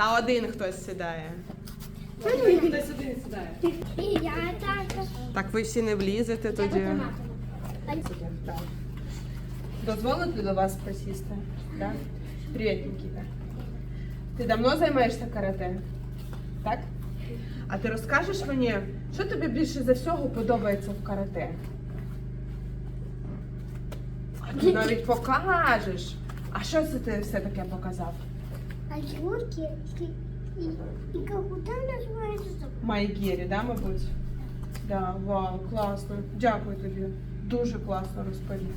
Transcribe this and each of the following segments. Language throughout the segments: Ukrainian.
Та один хтось сідає. Хтось один сідає. І я так. Так ви всі не влізете тоді. Так. Дозволити до вас присісти? Так? Привіт, Нікіта. Ти давно займаєшся карате? Так? А ти розкажеш мені, що тобі більше за всього подобається в карате? А ти навіть покажеш. А що це ти все таке показав? А юрки і, і капута називається Майгірі, да, мабуть? Да, вау, класно. Дякую тобі. Дуже класно розповів.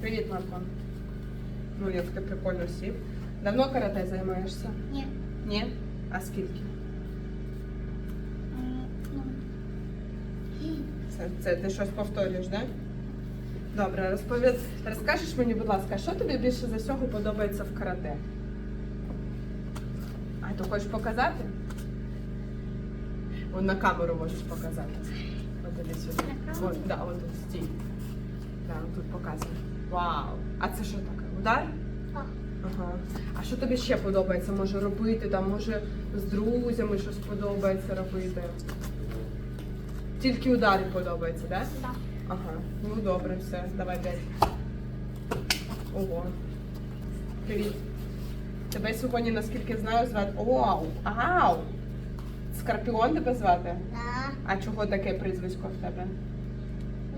Привіт, Марко. Ну, як ти прикольно сів. Давно карате займаєшся? Ні. Ні? А скільки? Це, це ти щось повторюєш, да? Добре, розповід... розкажеш мені, будь ласка, що тобі більше за всього подобається в карате? А ти хочеш показати? Вон на камеру можеш показати. От іди сюди. Да, от тут стій. Да, от тут показуй. Вау! А це що таке? Удар? Так. Ага. А що тобі ще подобається? Може робити там, може з друзями щось подобається робити? Тільки удари подобається, так? Да? Так. Ага. Ну добре, все, давай п'ять. Ого. Привіт. Тебе сьогодні, наскільки знаю, звати. Оау! Ау! Скорпіон тебе звати? Так. А чого таке прізвисько в тебе?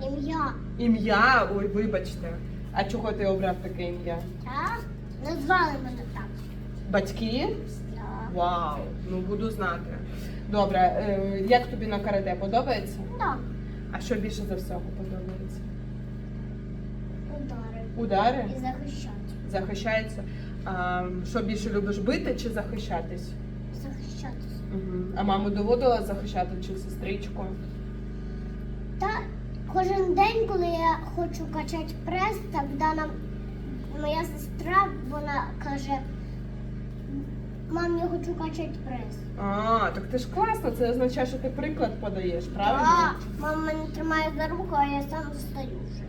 Ім'я. Ім'я? Ой, вибачте. А чого ти обрав таке ім'я? Так. Назвали мене так. Батьки? Так. Вау, ну буду знати. Добре, е, як тобі на карате подобається? Так. А що більше за всього подобається? Удари. Удари? І захищати. Захищається. А, що більше любиш бити чи захищатись? Захищатися. Угу. А маму доводила захищати чи сестричку? Та кожен день, коли я хочу качати прес, тоді нам моя сестра вона каже, мам, я хочу качати прес. А, так ти ж класно, це означає, що ти приклад подаєш, правильно? А, мама мене тримає за руку, а я сам встаю вже.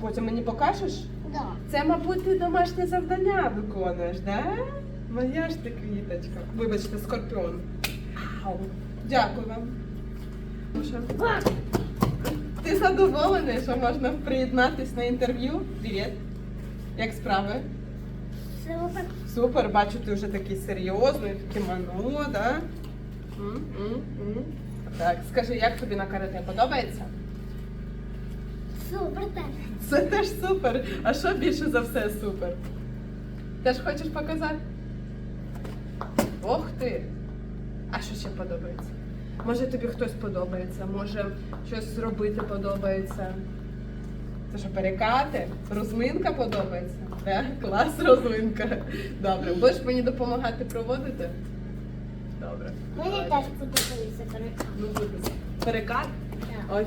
Потім мені покажеш? Да. Це, мабуть, ти домашнє завдання виконуєш, да? Моя ж ти квіточка. Вибачте, скорпіон. Ау. Дякую вам. Ну? Ти задоволений, що можна приєднатись на інтерв'ю? Привіт. Як справи? Супер. Супер, бачу, ти вже такий серйозний, в кімоно, да? М, м, м. Так, скажи, як тобі на карате подобається? Супер теж. Це теж супер. А що більше за все супер? Теж хочеш показати? Ох ти! А що ще подобається? Може тобі хтось подобається, може щось зробити подобається. Це що, перекати? Розминка подобається? Так, клас, розминка. Добре, будеш мені допомагати проводити? Добре. Мені теж подобається перекати. Ну. Перекат? Так. Окей.